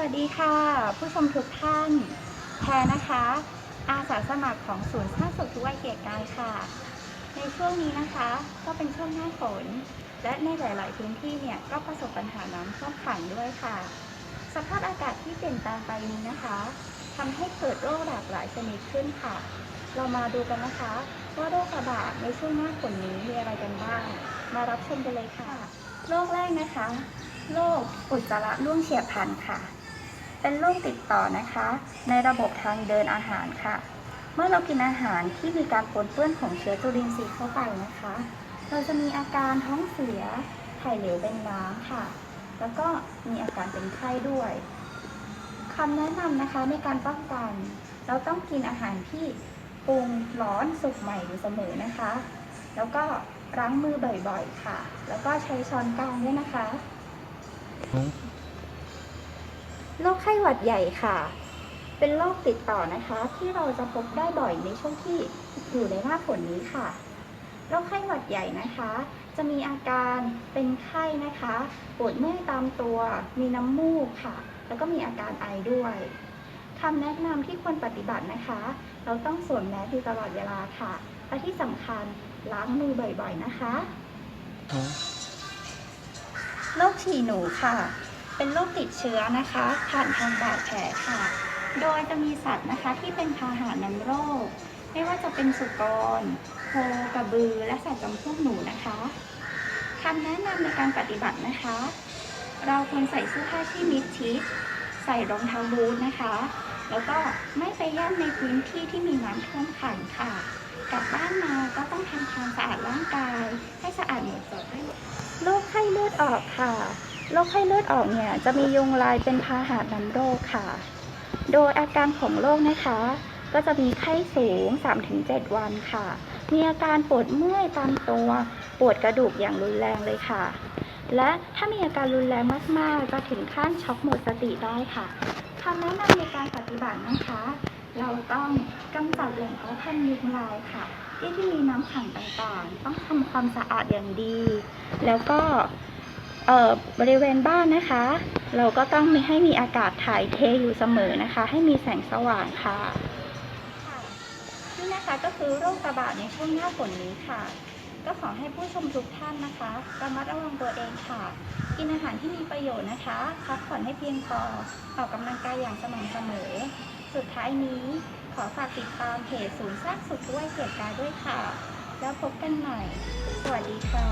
วัสดีค่ะ ผู้ชมทุกท่านแพรนะคะ อาสาสมัครของศูนย์สร้างสุขทุกวัยเกียรติกายค่ะ ในช่วงนี้นะคะ ก็เป็นช่วงหน้าฝน และในหลาย ๆ พื้นที่เนี่ยก็ประสบปัญหาน้ำท่วมขังด้วยค่ะ สภาพอากาศที่เปลี่ยนแปลงไปนี้นะคะทำให้เกิดโรคหลากหลายชนิดขึ้นค่ะ เรามาดูกันนะคะว่าโรคระบาดในช่วงหน้าฝนนี้มีอะไรกันบ้าง มารับชมกันเลยค่ะ โรคแรกนะคะ โรคอุจจาระร่วงเฉียบพลันค่ะ เป็นโรคติดต่อนะคะ ในระบบทางเดินอาหารค่ะ เมื่อเรากินอาหารที่มีการปนเปื้อนของเชื้อจุลินทรีย์เข้าไปนะคะ เราจะมีอาการท้องเสียถ่ายเหลวเป็นน้ำค่ะ แล้วก็มีอาการเป็นไข้ด้วยคำแนะนำนะคะในการป้องกัน เราต้องกินอาหารที่ปรุงร้อนสุกใหม่อยู่เสมอนะคะ แล้วก็ล้างมือบ่อยๆค่ะ แล้วก็ใช้ช้อนกลางด้วยนะคะ โรคไข้หวัดใหญ่ค่ะ เป็นโรคติดต่อนะคะ ที่เราจะพบได้บ่อยในช่วงที่อยู่ในหน้าฝนนี้ค่ะโรคไข้หวัดใหญ่นะคะ จะมีอาการเป็นไข้นะคะ ปวดเมื่อยตามตัว มีน้ำมูกค่ะ แล้วก็มีอาการไอด้วยคำแนะนำที่ควรปฏิบัตินะคะ เราต้องสวมแมสอยู่ตลอดเวลาค่ะและที่สำคัญล้างมือบ่อยๆนะคะโรคฉี่หนูค่ะ เป็นโรคติดเชื้อนะคะ ผ่านทางบาดแผลค่ะ โดยจะมีสัตว์นะคะที่เป็นพาหะนำโรค ไม่ว่าจะเป็นสุกรโคกระบือ และสัตว์จำพวกหนูนะคะคำแนะนำในการปฏิบัตินะคะ เราควรใส่เสื้อผ้าที่มิดชิด ใส่รองเท้าบูทนะคะ แล้วก็ไม่ไปย่ำในพื้นที่ที่มีน้ำท่วมขังค่ะ กลับบ้านมาก็ต้องทำความสะอาดร่างกาย ให้สะอาดหมดจดให้โรคไข้เลือดออกค่ะ โรคไข้เลือดออกเนี่ยจะมียุงลายเป็นพาหะนำโรคค่ะ โดยอาการของโรคนะคะ ก็จะมีไข้สูง 3-7 วันค่ะ มีอาการปวดเมื่อยตามตัว ปวดกระดูกอย่างรุนแรงเลยค่ะ และถ้ามีอาการรุนแรงมากๆ จะถึงขั้นช็อกหมดสติได้ค่ะคำแนะนำในการปฏิบัตินะคะ เราต้องกำจัดแหล่งเพาะพันธุ์ยุงลายค่ะที่ที่มีน้ำขังต่างๆ ต้องทำความสะอาดอย่างดี แล้วก็ บริเวณบ้านนะคะ เราก็ต้องมีให้มีอากาศถ่ายเทอยู่เสมอนะคะ ให้มีแสงสว่างค่ะนี่นะคะก็คือโรคระบาดในช่วงหน้าฝนนี้ค่ะ ก็ขอให้ผู้ชมทุกท่านนะคะระมัดระวังตัวเองค่ะ กินอาหารที่มีประโยชน์นะคะพักผ่อนให้เพียงพอออกกำลังกายอย่างสม่ำเสมอ สุดท้ายนี้ขอฝากติดตามเพจศูนย์สร้างสุขด้วยเกียรติกายด้วยค่ะ แล้วพบกันใหม่ สวัสดีค่ะ